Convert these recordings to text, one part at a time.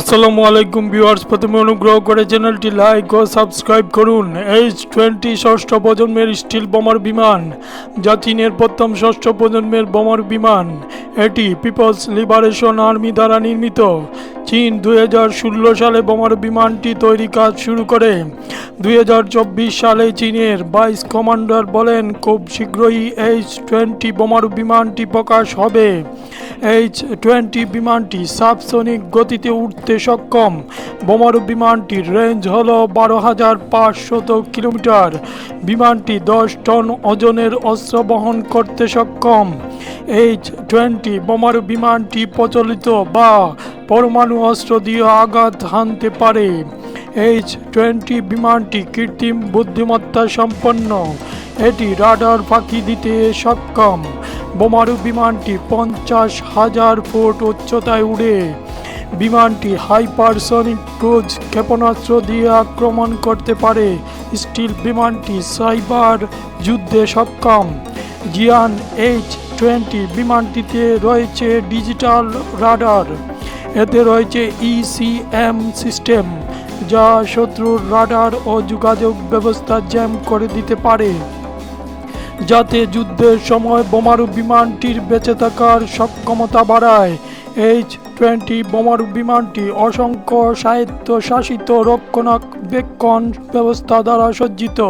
আসসালামু আলাইকুম ভিউয়ার্স, প্রথমে অনুগ্রহ করে চ্যানেলটি লাইক ও সাবস্ক্রাইব করুন। এইচ টোয়েন্টি ষষ্ঠ প্রজন্মের স্টিল বোমার বিমান, যা চীনের প্রথম ষষ্ঠ প্রজন্মের বোমার বিমান। এটি পিপলস লিবারেশন আর্মি দ্বারা নির্মিত। চীন দুই হাজার ষোলো সালে বোমার বিমানটি তৈরি কাজ শুরু করে। দু হাজার চব্বিশ সালে চীনের ভাইস কমান্ডার বলেন, খুব শীঘ্রই এইচ টোয়েন্টি বোমার বিমানটি প্রকাশ হবে। এইচ টোয়েন্টি বিমানটি সাবসনিক গতিতে উঠতে সক্ষম। বোমারু বিমানটির রেঞ্জ হল বারো হাজার পাঁচশত কিলোমিটার। বিমানটি দশ টন ওজনের অস্ত্র বহন করতে সক্ষম। এইচ টোয়েন্টি বোমারু বিমানটি প্রচলিত বা পরমাণু অস্ত্র দিয়ে আঘাত হানতে পারে। এইচ টোয়েন্টি বিমানটি কৃত্রিম বুদ্ধিমত্তা সম্পন্ন। এটি রাডার ফাঁকি দিতে সক্ষম। বোমারু বিমানটি পঞ্চাশ হাজার ফুট উচ্চতায় উড়ে। বিমানটি হাইপারসনিক ক্রুজ ক্ষেপণাস্ত্র দিয়ে আক্রমণ করতে পারে। স্টিল বিমানটি সাইবার যুদ্ধে সক্ষম। জিয়ান এইচ টোয়েন্টি বিমানটিতে রয়েছে ডিজিটাল রাডার। এতে রয়েছে ইসিএম সিস্টেম যা শত্রুর রাডার ও যোগাযোগ ব্যবস্থা জ্যাম করে দিতে পারে, যাতে যুদ্ধের সময় বোমারু বিমানটির বেঁচে থাকার সক্ষমতা বাড়ায়। এইচ টোয়েন্টি বোমারু বিমানটি অসংখ্য স্বায়ত্তশাসিত রক্ষণাবেক্ষণ ব্যবস্থা দ্বারা সজ্জিত।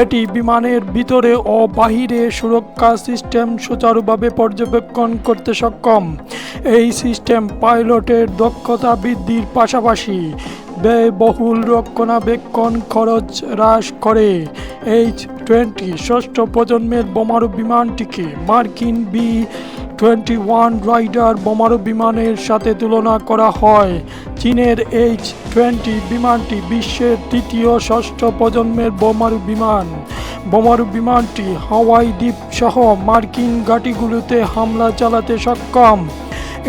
এটি বিমানের ভিতরে ও বাহিরে সুরক্ষা সিস্টেম সুচারুভাবে পর্যবেক্ষণ করতে সক্ষম। এই সিস্টেম পাইলটের দক্ষতা বৃদ্ধির পাশাপাশি ব্যয়বহুল রক্ষণাবেক্ষণ খরচ হ্রাস করে। এইচ টোয়েন্টি ষষ্ঠ প্রজন্মের বোমারু বিমানটিকে মার্কিন বি টোয়েন্টি ওয়ান রাইডার বোমারু বিমানের সাথে তুলনা করা হয়। চীনের এইচ টোয়েন্টি বিমানটি বিশ্বের তৃতীয় ষষ্ঠ প্রজন্মের বোমারু বিমান। বোমারু বিমানটি হাওয়াই দ্বীপ সহ মার্কিন ঘাঁটিগুলোতে হামলা চালাতে সক্ষম।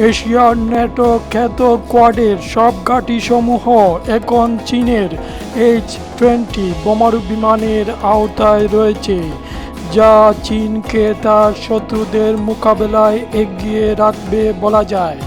এশিয়ার ন্যাটো খ্যাত কোয়াডের সব ঘাঁটিসমূহ এখন চীনের এইচ টোয়েন্টি বোমারু বিমানের আওতায় রয়েছে, যা চীনকে তার শত্রুদের মোকাবেলায় এগিয়ে রাখবে বলা যায়।